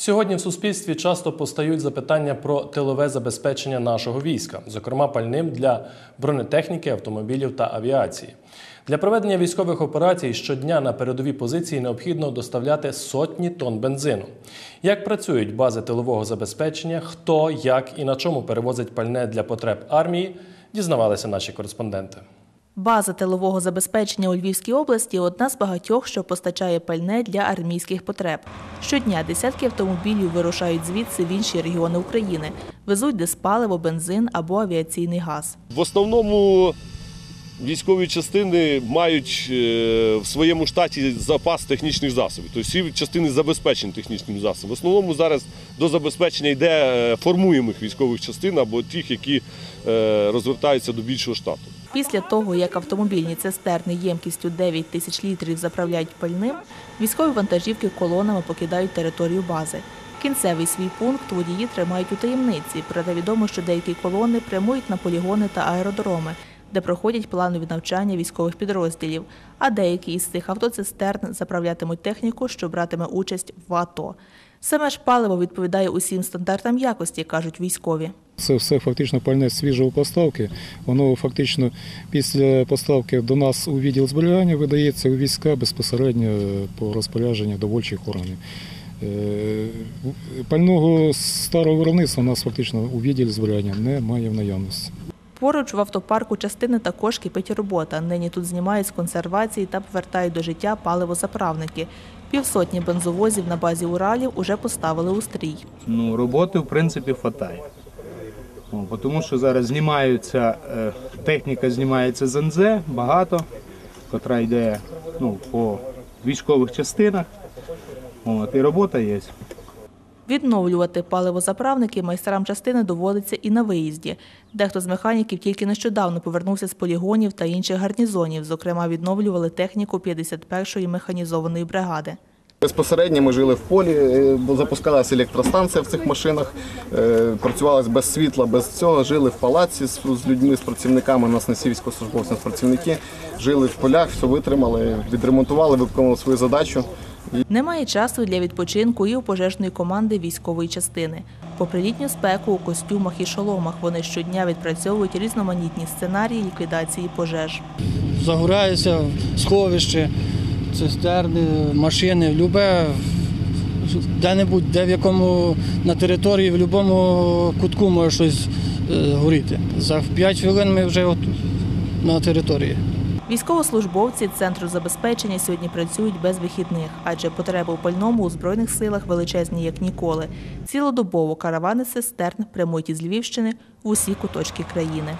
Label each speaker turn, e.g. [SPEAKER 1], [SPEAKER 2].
[SPEAKER 1] Сьогодні в суспільстві часто постають запитання про тилове забезпечення нашого війська, зокрема пальним для бронетехніки, автомобілів та авіації. Для проведення військових операцій щодня на передові позиції необхідно доставляти сотні тонн бензину. Як працюють бази тилового забезпечення, хто, як і на чому перевозить пальне для потреб армії, дізнавалися наші кореспонденти.
[SPEAKER 2] База тилового забезпечення у Львівській області одна з багатьох, що постачає пальне для армійських потреб. Щодня десятки автомобілів вирушають звідси в інші регіони України, везуть диспаливо, бензин або авіаційний газ.
[SPEAKER 3] В основному військові частини мають е, в своєму штаті запас технічних засобів. Тобто всі частини забезпечені технічним засобом. В основному зараз до забезпечення йде е, формуємих військових частин або тих, які е, розвертаються до більшого штату.
[SPEAKER 2] Після того, як автомобільні цистерни ємкістю 9 тисяч літрів заправляють пальним, військові вантажівки колонами покидають територію бази. Кінцевий свій пункт водії тримають у таємниці, проте відомо, що деякі колони прямують на полігони та аеродроми, де проходять планові навчання військових підрозділів, а деякі із цих автоцистерн заправлятимуть техніку, що братиме участь в АТО. Саме ж паливо відповідає усім стандартам якості, кажуть військові.
[SPEAKER 4] Це все фактично пальне свіжої поставки. Воно фактично після поставки до нас у відділ зберігання видається у війська безпосередньо по розпорядженню довольчих органів. Е, Пального старого виробництва у нас фактично у відділі зберігання немає в наявності.
[SPEAKER 2] Поруч в автопарку частини також кипить робота. Нині тут знімають з консервації та повертають до життя паливозаправники. Півсотні бензовозів на базі Уралів уже поставили у стрій.
[SPEAKER 5] Ну, роботи, в принципі, хватає. Тому що зараз знімаються, е, техніка знімається з НЗ, багато, котра йде ну, по військових частинах. От, і робота є.
[SPEAKER 2] Відновлювати паливозаправники майстрам частини доводиться і на виїзді. Дехто з механіків тільки нещодавно повернувся з полігонів та інших гарнізонів. Зокрема, відновлювали техніку 51-ї механізованої бригади.
[SPEAKER 6] Безпосередньо ми жили в полі, е, бо запускалася електростанція в цих машинах, е, працювали без світла, без цього, жили в палаці з людьми, з працівниками, у нас не всі військовослужбовці, працівники, жили в полях, все витримали, відремонтували, виконали свою задачу.
[SPEAKER 2] Немає часу для відпочинку і у пожежної команди військової частини. Попри літню спеку у костюмах і шоломах вони щодня відпрацьовують різноманітні сценарії ліквідації пожеж.
[SPEAKER 7] загорається сховище, цистерни, машини, любе, де-небудь, де в якому на території, в будь-якому кутку може щось е, горіти. За 5 хвилин ми вже от на території.
[SPEAKER 2] Військовослужбовці центру забезпечення сьогодні працюють без вихідних, адже потреби у пальному у збройних силах величезні як ніколи. Цілодобово каравани цистерн прямують із Львівщини в усі куточки країни.